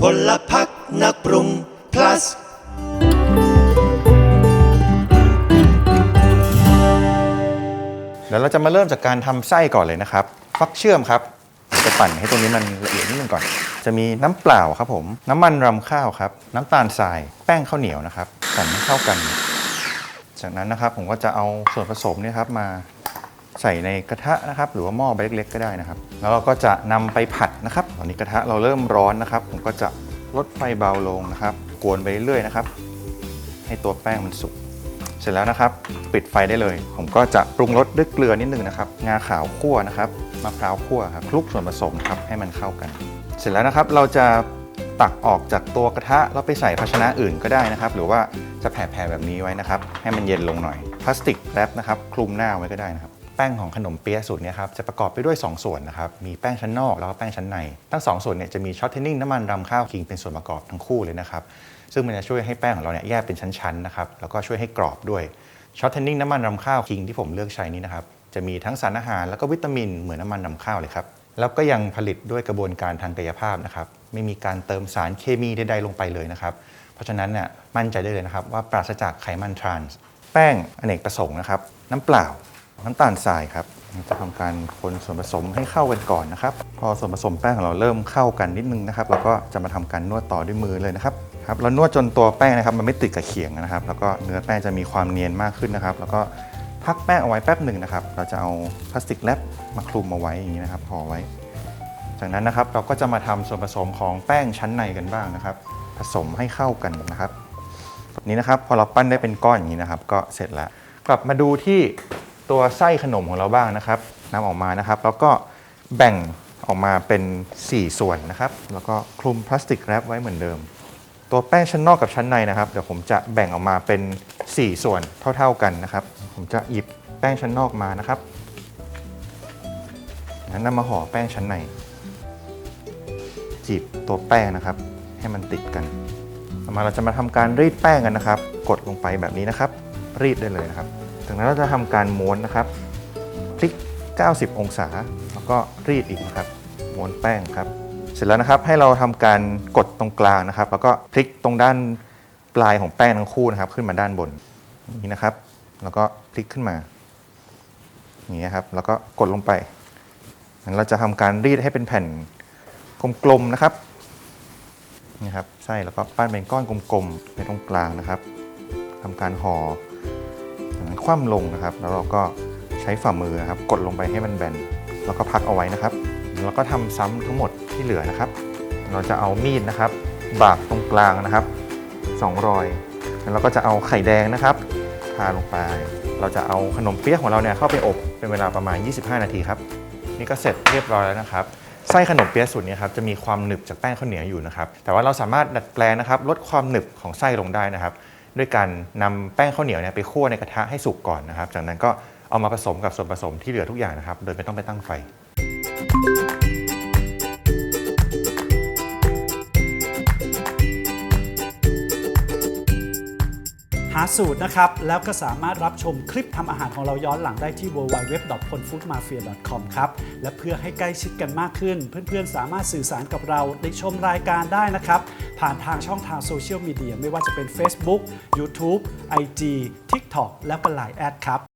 พลพักนักปรุง plus เดี๋ยวเราจะมาเริ่มจากการทำไส้ก่อนเลยนะครับ ฟักเชื่อมครับจะปั่นให้ตรงนี้มันละเอียดนิดนึงก่อน จะมีน้ำเปล่าครับผม น้ำมันรำข้าวครับ น้ำตาลทราย แป้งข้าวเหนียวนะครับปั่นให้เข้ากัน จากนั้นนะครับผมก็จะเอาส่วนผสมเนี่ยครับมา ใส่ในกระทะนะครับ หรือว่าหม้อใบเล็กๆก็ได้นะครับ แล้วเราก็จะนำไปผัดนะครับ ตอนนี้กระทะเราเริ่มร้อนนะครับ ผมก็จะลดไฟเบาลงนะครับ กวนไปเรื่อยๆนะครับ ให้ตัวแป้งมันสุก เสร็จแล้วนะครับ ปิดไฟได้เลย ผมก็จะปรุงรสด้วยเกลือนิดนึงนะครับ งาขาวคั่วนะครับ มะพร้าวคั่วครับ คลุกส่วนผสมครับ ให้มันเข้ากัน เสร็จแล้วนะครับ เราจะตักออกจากตัวกระทะแล้วไปใส่ภาชนะอื่นก็ได้นะครับ หรือว่าจะแผ่ๆแบบนี้ไว้นะครับ ให้มันเย็นลงหน่อย พลาสติกแรปนะครับ คลุมหน้าไว้ก็ได้นะครับ แป้งของขนมเปี๊ยะสูตรนี้ครับจะประกอบไปด้วย 2 ส่วนนะครับ มีแป้งชั้นนอกแล้วก็แป้งชั้นใน ทั้งสองส่วนเนี่ยจะมีช็อตเทนนิ่งน้ำมันรำข้าวคิงเป็นส่วนประกอบทั้งคู่เลยนะครับ ซึ่งมันจะช่วยให้แป้งของเราเนี่ยแยกเป็นชั้นๆนะครับแล้วก็ช่วยให้กรอบด้วยช็อตเทนนิ่งน้ำมันรำข้าวคิงที่ผมเลือกใช้นี้นะครับจะมีทั้งสารอาหารแล้วก็วิตามินเหมือนน้ำมันรำข้าวเลยครับแล้วก็ยังผลิตด้วยกระบวนการทางกายภาพนะครับไม่มีการเติมสารเคมีใดๆลงไปเลยนะครับเพราะฉะนั้นเนี่ยมั่นใจได้เลยนะครับว่าปราศจากไขมันทรานส์แป้งอเนกประสงค์นะครับน้ำเปล่า น้ำตาลทรายครับจะทำการคนส่วนผสมให้เข้ากันก่อนนะครับ พอส่วนผสมแป้งของเราเริ่มเข้ากันนิดนึงนะครับเราก็จะมาทำการนวดต่อด้วยมือเลยนะครับครับเรานวดจนตัวแป้งนะครับมันไม่ติดกับเขียงนะครับ แล้วก็เนื้อแป้งจะมีความเนียนมากขึ้นนะครับ แล้วก็พักแป้งเอาไว้แป๊บหนึ่งนะครับ เราจะเอาพลาสติกแรปมาคลุมเอาไว้อย่างนี้นะครับห่อไว้ จากนั้นนะครับเราก็จะมาทำส่วนผสมของแป้งชั้นในกันบ้างนะครับ ผสมให้เข้ากันนะครับแบบนี้นะครับพอเราปั้นได้เป็นก้อนอย่างนี้นะครับ ก็เสร็จแล้ว กลับมาดูที่ ตัวไส้ขนมของเราบ้างนะครับนำออกมานะครับ แล้วก็แบ่งออกมาเป็น 4 ส่วนนะครับ แล้วก็คลุมพลาสติกแรปไว้เหมือนเดิม ตัวแป้งชั้นนอกกับชั้นในนะครับเดี๋ยวผมจะแบ่งออกมาเป็น 4 ส่วนเท่า ๆกันนะครับ ผมจะหยิบแป้งชั้นนอกมานะครับแล้วนำมาห่อแป้งชั้นในจีบตัวแป้งนะครับ ให้มันติดกันต่อมาเราจะมาทำการรีดแป้งกันนะครับ กดลงไปแบบนี้นะครับ รีดได้เลยนะครับ จากนั้นเราจะทำการม้วนนะครับพลิก 90 องศา แล้วก็รีดอีกนะครับม้วนแป้งครับ เสร็จแล้วนะครับให้เราทำการกดตรงกลางนะครับ แล้วก็พลิกตรงด้านปลายของแป้งทั้งคู่นะครับ ขึ้นมาด้านบนนี้นะครับ แล้วก็พลิกขึ้นมาอย่างนี้ครับแล้วก็กดลงไปเราจะทำการรีดให้เป็นแผ่นกลมๆนะครับนี่ครับไส้แล้วก็ปั้นเป็นก้อนกลมๆในตรงกลางนะครับทำการห่ออย่างนั้น คว่ำลงนะครับ แล้วเราก็ใช้ฝ่ามือนะครับ กดลงไปให้มันแบนแล้วก็พักเอาไว้นะครับ แล้วก็ทำซ้ำทั้งหมดที่เหลือนะครับ เราจะเอามีดนะครับ บากตรงกลางนะครับสองรอยแล้วเราก็จะเอาไข่แดงนะครับทาลงไป เราจะเอาขนมเปี๊ยะของเราเนี่ยเข้าไปอบเป็นเวลาประมาณ 25 นาทีครับ นี่ก็เสร็จเรียบร้อยแล้วนะครับไส้ขนมเปี๊ยะสูตรนี้ครับจะมีความหนึบจากแป้งข้าวเหนียวอยู่นะครับ แต่ว่าเราสามารถดัดแปลงนะครับ ลดความหนึบของไส้ลงได้นะครับ ด้วยการนำแป้งข้าวเหนียวเนี่ยไปคั่วในกระทะให้สุกก่อนนะครับ จากนั้นก็เอามาผสมกับส่วนผสมที่เหลือทุกอย่างนะครับ โดยไม่ต้องไปตั้งไฟาสูตรนะครับ แล้วก็สามารถรับชมคลิปทำอาหารของเราย้อนหลังได้ที่ www.ponfoodmafia.com ครับ และเพื่อให้ใกล้ชิดกันมากขึ้น เพื่อนๆ สามารถสื่อสารกับเราในชมรายการได้นะครับ ผ่านทางช่องทางโซเชียลมีเดียไม่ว่าจะเป็น Facebook YouTube IG TikTok และก็ Line แอดครับ